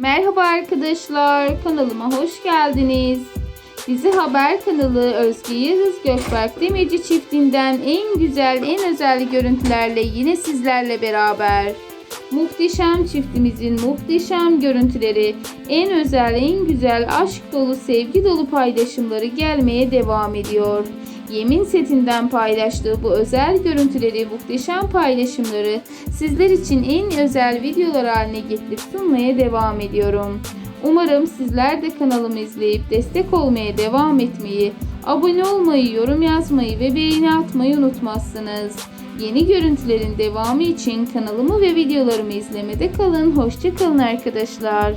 Merhaba arkadaşlar, kanalıma hoş geldiniz. Dizi Haber kanalı Özge Yıldız Gökberk Demirci çiftinden en güzel, en özel görüntülerle yine sizlerle beraber. Muhteşem çiftimizin muhteşem görüntüleri, en özel, en güzel, aşk dolu, sevgi dolu paylaşımları gelmeye devam ediyor. Yemin setinden paylaştığı bu özel görüntüleri, muhteşem paylaşımları sizler için en özel videolar haline getirip sunmaya devam ediyorum. Umarım sizler de kanalımı izleyip destek olmaya devam etmeyi, abone olmayı, yorum yazmayı ve beğeni atmayı unutmazsınız. Yeni görüntülerin devamı için kanalımı ve videolarımı izlemede kalın. Hoşçakalın arkadaşlar.